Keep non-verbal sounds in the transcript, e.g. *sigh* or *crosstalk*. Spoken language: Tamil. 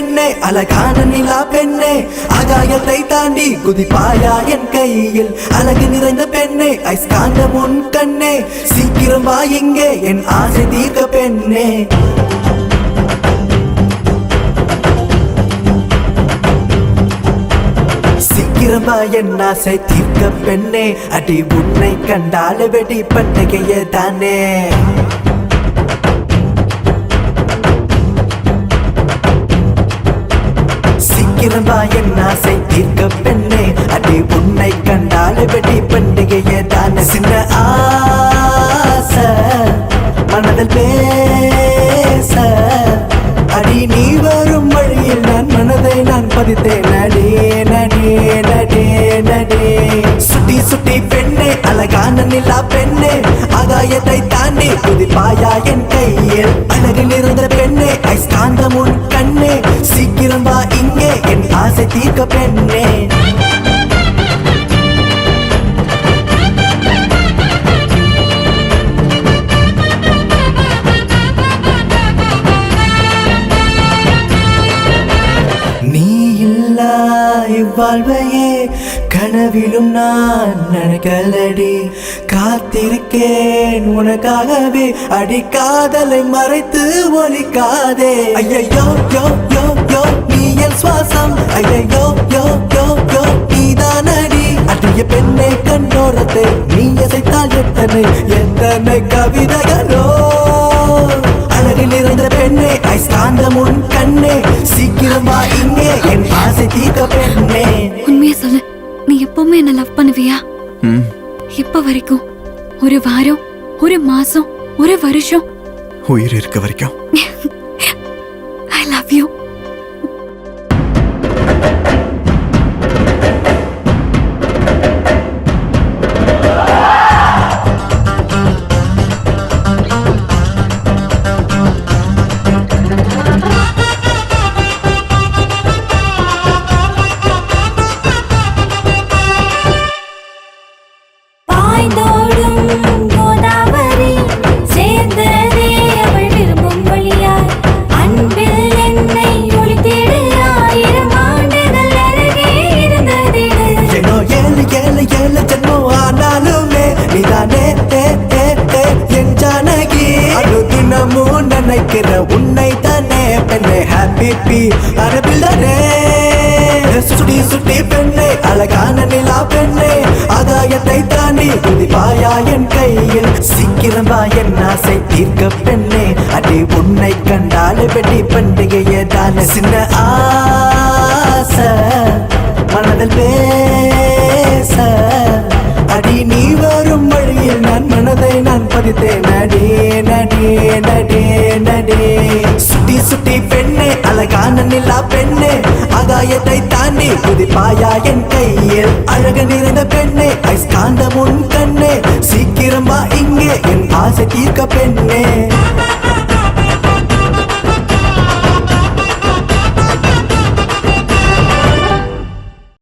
பெண்ணே அழகான நிலா பெண்ணே. ஆகாயத்தை தாண்டி குதிப்பாயா என் கையில்? அழகு நிறைந்த பெண்ணே ஐஸ்காந்த முன் கண்ணே. சீக்கிரம் வா இங்கே என் ஆசை தீர்க்க பெண்ணே. சீக்கிரமா என் ஆசை தீர்க்க பெண்ணே. அடி உன்னை கண்டால வெடி பண்டிகையே தானே. சீக்கிரம் என் ஆசை? தீர்க்க பெண்ணே அடி உன்னை கண்டால் வெடி பண்டிகையே தானே சின்ன ஆச. மனதில் பேச. அடி நீ வரும் வழியில் நான் மனதை நான் பதித்தேன். அடே நடே நடே நடே சுட்டி சுட்டி பெண்ணே அழகான நிலா பெண்ணே ஆகாயத்தை தாண்டி குதிப்பாயா என் கையில். அழகு நிறைந்த காந்தம் உன் கண்ணே சீக்கிரம் வா இங்கே. என் ஆசை தீர்க்க பெண்ணே. நீ இல்லா இவ்வாழ்வையே கனவிலும் நான் நினைக்கலடி. காத்திருக்கேன் உனக்காகவே. அடி காதலை மறைத்து ஒலிக்காதே ஐயோ யோ யோ யோ நீ என் சுவாசம். ஐயோ யோ யோ யோ நீதானடி. அடிய பெண்ணை கண்ணோரத்தை நீ எசைத்தால் எத்தனை? எத்தனை கவிதைகளோ? அழகில் இருந்த பெண்ணே ஐஸ்காந்தம் உன் கண்ணே. சீக்கிரமா இங்கே என் ஆசை தீர்க்க பெண்ணே. உண்மையை சொல்லு. நீ எப்பவுமே என்ன லவ் பண்ணுவியா? இப்ப வரைக்கும் ஒரு வாரம் ஒரு மாசம் ஒரு வருஷம். உயிர் இருக்க வரைக்கும். *laughs* நினைக்கிற உன்னை தானே பெண்ணே ஹாப்பி பி. அரபில் சுடி சுட்டி சுட்டி பெண்ணே அழகான நிலா பெண்ணே. ஆதாயத்தை தாண்டி குதிப்பாயா என் கையில். சீக்கிரம் வா என் ஆசை தீர்க்க பெண்ணே. அடி உன்னை கண்டாலே வெடி பண்டிகையே தானே. சின்ன ஆச மனதில் பேச. அடி நீ வரும் வழியில் நான் மனதை நான் பதித்தேன். நடி நடி நடி சுட்டி சுட்டி பெண்ணே அழகான நிலா பெண்ணே. ஆகாயத்தை தாண்டி குதிப்பாயா என் கையில் அழகு நிறைந்த பெண்ணே ஐஸ்காந்த முன் கண்ணே. சீக்கிரமா இங்கே என் ஆசை தீர்க்க பெண்ணே.